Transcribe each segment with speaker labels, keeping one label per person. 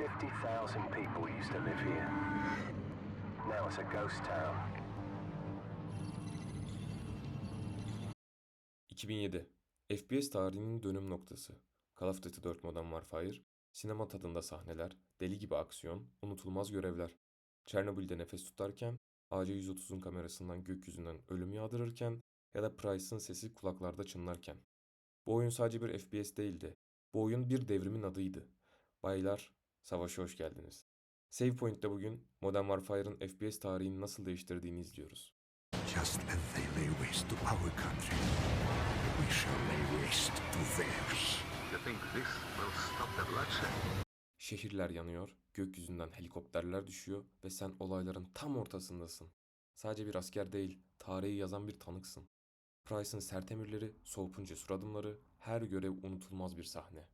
Speaker 1: 50,000 people used to live here. Now it's a ghost town.
Speaker 2: 2007 FPS tarihinin dönüm noktası. Call of Duty 4 Modern Warfare, sinema tadında sahneler, deli gibi aksiyon, unutulmaz görevler. Çernobil'de nefes tutarken, AC-130'un kamerasından gökyüzünden ölüm yağdırırken ya da Price'ın sesi kulaklarda çınlarken. Bu oyun sadece bir FPS değildi. Bu oyun bir devrimin adıydı. Baylar, savaşa hoş geldiniz. Save Point'te bugün Modern Warfare'ın FPS tarihini nasıl değiştirdiğini izliyoruz.
Speaker 3: Just as they lay waste to our country, we shall lay waste to theirs.
Speaker 4: You think this will stop the bloodshed?
Speaker 2: Şehirler yanıyor, gökyüzünden helikopterler düşüyor ve sen olayların tam ortasındasın. Sadece bir asker değil, tarihi yazan bir tanıksın. Price'ın sert emirleri, Soap'un cesur adımları, her görev unutulmaz bir sahne.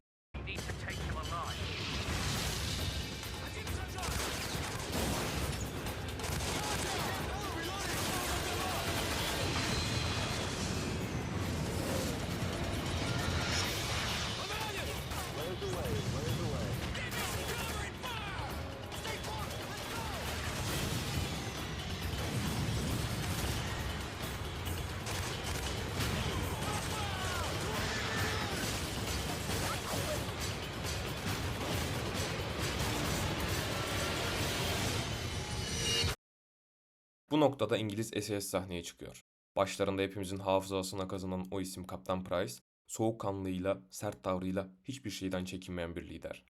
Speaker 2: Bu noktada İngiliz SAS sahneye çıkıyor. Başlarında hepimizin hafızasına kazınan o isim Kaptan Price, soğukkanlılığıyla, sert tavrıyla hiçbir şeyden çekinmeyen bir lider.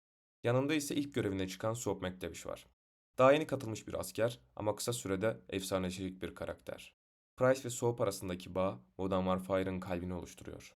Speaker 2: Yanında ise ilk görevine çıkan Soap McTavish var. Daha yeni katılmış bir asker ama kısa sürede efsaneleşecek bir karakter. Price ve Soap arasındaki bağ Modern Warfare'ın kalbini oluşturuyor.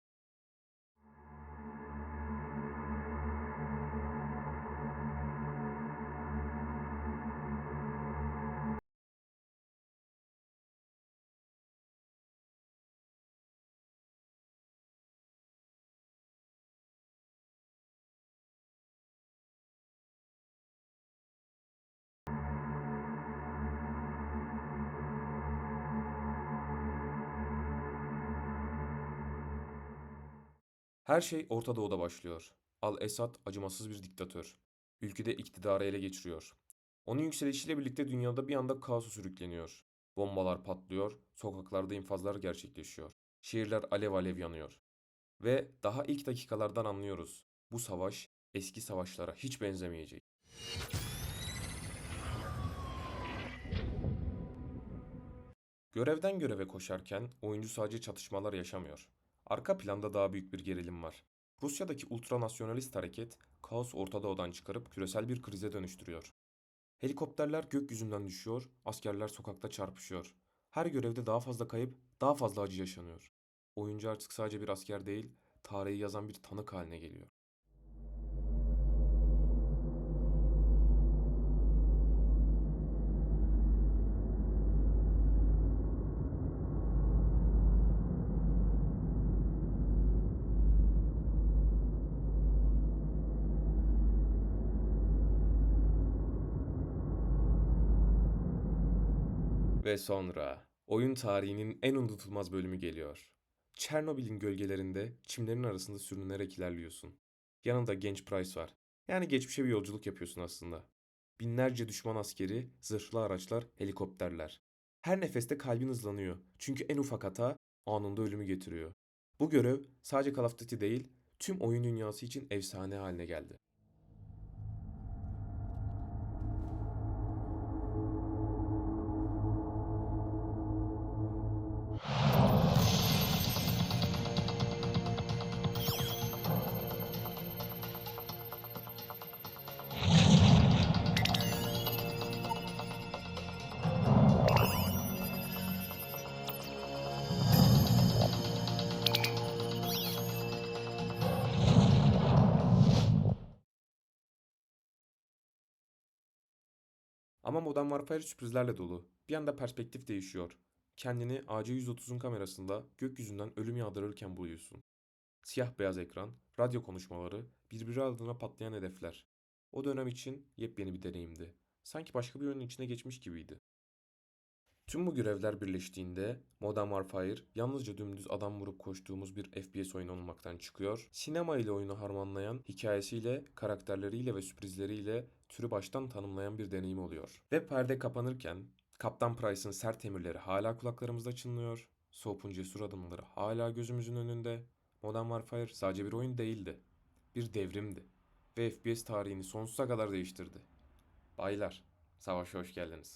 Speaker 2: Her şey Orta Doğu'da başlıyor. Al-Esad acımasız bir diktatör. Ülkede iktidarı ele geçiriyor. Onun yükselişiyle birlikte dünyada bir anda kaosu sürükleniyor. Bombalar patlıyor, sokaklarda infazlar gerçekleşiyor. Şehirler alev alev yanıyor. Ve daha ilk dakikalardan anlıyoruz. Bu savaş eski savaşlara hiç benzemeyecek. Görevden göreve koşarken oyuncu sadece çatışmalar yaşamıyor. Arka planda daha büyük bir gerilim var. Rusya'daki ultranasyonalist hareket kaos Orta Doğu'dan çıkarıp küresel bir krize dönüştürüyor. Helikopterler gökyüzünden düşüyor, askerler sokakta çarpışıyor. Her görevde daha fazla kayıp, daha fazla acı yaşanıyor. Oyuncu artık sadece bir asker değil, tarihi yazan bir tanık haline geliyor. Ve sonra oyun tarihinin en unutulmaz bölümü geliyor. Çernobil'in gölgelerinde çimlerin arasında sürünerek ilerliyorsun. Yanında genç Price var. Yani geçmişe bir yolculuk yapıyorsun aslında. Binlerce düşman askeri, zırhlı araçlar, helikopterler. Her nefeste kalbin hızlanıyor. Çünkü en ufak hata anında ölümü getiriyor. Bu görev sadece Call of Duty değil, tüm oyun dünyası için efsane haline geldi. Ama Modern Warfare sürprizlerle dolu. Bir anda perspektif değişiyor. Kendini AC-130'un kamerasında gökyüzünden ölüm yağdırırken buluyorsun. Siyah beyaz ekran, radyo konuşmaları, birbiri ardına patlayan hedefler. O dönem için yepyeni bir deneyimdi. Sanki başka bir oyunun içine geçmiş gibiydi. Tüm bu görevler birleştiğinde Modern Warfare yalnızca dümdüz adam vurup koştuğumuz bir FPS oyunu olmaktan çıkıyor. Sinema ile oyunu harmanlayan hikayesiyle, karakterleriyle ve sürprizleriyle türü baştan tanımlayan bir deneyim oluyor. Ve perde kapanırken Kaptan Price'ın sert emirleri hala kulaklarımızda çınlıyor. Soap'un cesur adımları hala gözümüzün önünde. Modern Warfare sadece bir oyun değildi. Bir devrimdi. Ve FPS tarihini sonsuza kadar değiştirdi. Baylar, savaşa hoş geldiniz.